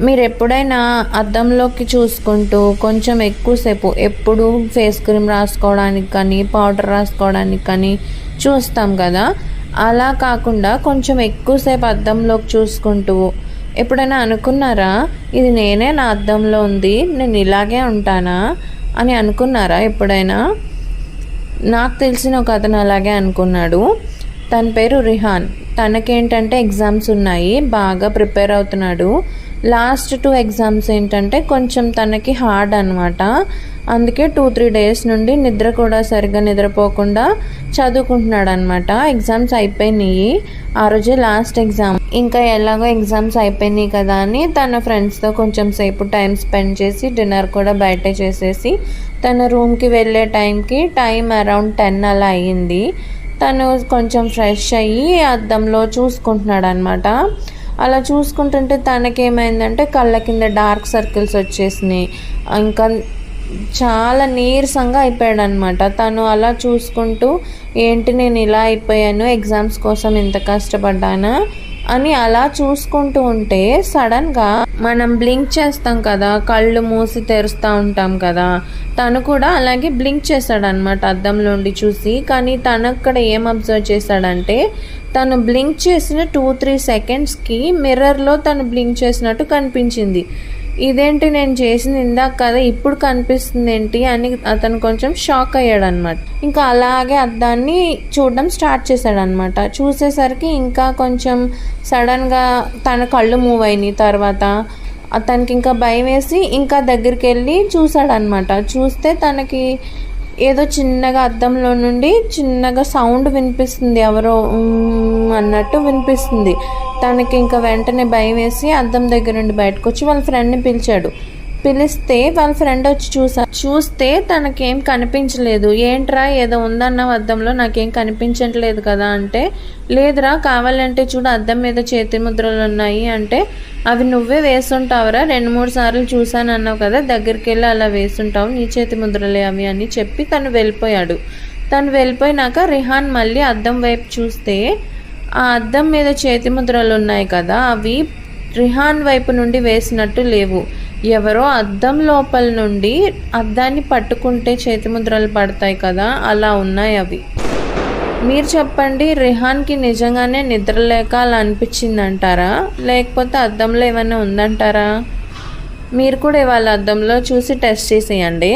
మీరు ఎప్పుడైనా అద్దంలోకి చూసుకుంటూ కొంచెం ఎక్కువసేపు ఎప్పుడు ఫేస్ క్రీమ్ రాసుకోవడానికి కానీ పౌడర్ రాసుకోవడానికి కానీ చూస్తాం కదా? అలా కాకుండా కొంచెం ఎక్కువసేపు అద్దంలోకి చూసుకుంటూ ఎప్పుడైనా అనుకున్నారా? ఇది నేనే నా అద్దంలో ఉంది నేను ఇలాగే ఉంటానా? అని అనుకున్నారా ఎప్పుడైనా? నాకు తెలిసిన ఒక అతను అలాగే అనుకున్నాడు. తన పేరు రిహాన్. తనకేంటంటే ఎగ్జామ్స్ ఉన్నాయి బాగా ప్రిపేర్ అవుతున్నాడు. లాస్ట్ టూ ఎగ్జామ్స్ ఏంటంటే కొంచెం తనకి హార్డ్ అనమాట అందుకే టూ త్రీ డేస్ నుండి నిద్ర కూడా సరిగ్గా నిద్రపోకుండా చదువుకుంటున్నాడు అనమాట ఎగ్జామ్స్ అయిపోయినాయి. ఆ రోజే లాస్ట్ ఎగ్జామ్. ఇంకా ఎలాగో ఎగ్జామ్స్ అయిపోయినాయి కదా అని తన ఫ్రెండ్స్తో కొంచెం సేపు టైం స్పెండ్ చేసి డిన్నర్ కూడా బయట చేసేసి తన రూమ్కి వెళ్ళే టైంకి టైం అరౌండ్ టెన్ అలా అయ్యింది. తను కొంచెం ఫ్రెష్ అయ్యి అద్దంలో చూసుకుంటున్నాడు అనమాట అలా చూసుకుంటుంటే తనకేమైందంటే కళ్ళ కింద డార్క్ సర్కిల్స్ వచ్చేసినాయి. ఇంకా చాలా నీరసంగా అయిపోయాడు అనమాట తను అలా చూసుకుంటూ ఏంటి నేను ఇలా అయిపోయాను ఎగ్జామ్స్ కోసం ఇంత కష్టపడ్డానా? అని అలా చూసుకుంటూ ఉంటే సడన్గా మనం బ్లింక్ చేస్తాం కదా కళ్ళు మూసి తెరుస్తూ ఉంటాం కదా తను కూడా అలాగే బ్లింక్ చేశాడు అనమాట అద్దంలోండి చూసి. కానీ తను అక్కడ ఏం అబ్జర్వ్ చేశాడంటే తను బ్లింక్ చేసిన టూ త్రీ సెకండ్స్కి మిర్రర్లో తను బ్లింక్ చేసినట్టు కనిపించింది. ఇదేంటి నేను చేసింది ఇందాక కదా ఇప్పుడు కనిపిస్తుంది ఏంటి అని అతను కొంచెం షాక్ అయ్యాడు అనమాట ఇంకా అలాగే అద్దాన్ని చూడడం స్టార్ట్ చేశాడు అనమాట చూసేసరికి ఇంకా కొంచెం సడన్గా తన కళ్ళు మూవ్ అయినాయి తర్వాత. అతనికి ఇంకా భయం వేసి ఇంకా దగ్గరికి వెళ్ళి చూసాడనమాట చూస్తే తనకి ఏదో చిన్నగా అద్దంలో నుండి చిన్నగా సౌండ్ వినిపిస్తుంది ఎవరో అన్నట్టు వినిపిస్తుంది. తనకి ఇంకా వెంటనే భయం వేసి అద్దం దగ్గర నుండి బయటకు వచ్చి వాళ్ళ ఫ్రెండ్ని పిలిచాడు. పిలిస్తే వాళ్ళ ఫ్రెండ్ వచ్చి చూసా. చూస్తే తనకేం కనిపించలేదు. ఏంట్రా ఏదో ఉందన్న అద్దంలో నాకేం కనిపించట్లేదు కదా అంటే లేదురా కావాలంటే చూడు అద్దం మీద చేతి ముద్రలు ఉన్నాయి అంటే అవి నువ్వే వేసుంటావురా రెండు మూడు సార్లు చూశాను అన్నావు కదా దగ్గరికి వెళ్ళి అలా వేసుంటావు నీ చేతి ముద్రలే అవి అని చెప్పి తను వెళ్ళిపోయాడు. తను వెళ్ళిపోయినాక రిహాన్ మళ్ళీ అద్దం వైపు చూస్తే ఆ అద్దం మీద చేతి ముద్రలు ఉన్నాయి కదా అవి రిహాన్ వైపు నుండి వేసినట్టు లేవు. ఎవరో అద్దం లోపల నుండి అద్దాన్ని పట్టుకుంటే చేతి ముద్రలు పడతాయి కదా అలా ఉన్నాయి అవి. మీరు చెప్పండి రిహాన్కి నిజంగానే నిద్ర లేక అలా అనిపించింది అంటారా లేకపోతే అద్దంలో ఏమైనా ఉందంటారా? మీరు కూడా ఇవాళ అద్దంలో చూసి టెస్ట్ చేసేయండి.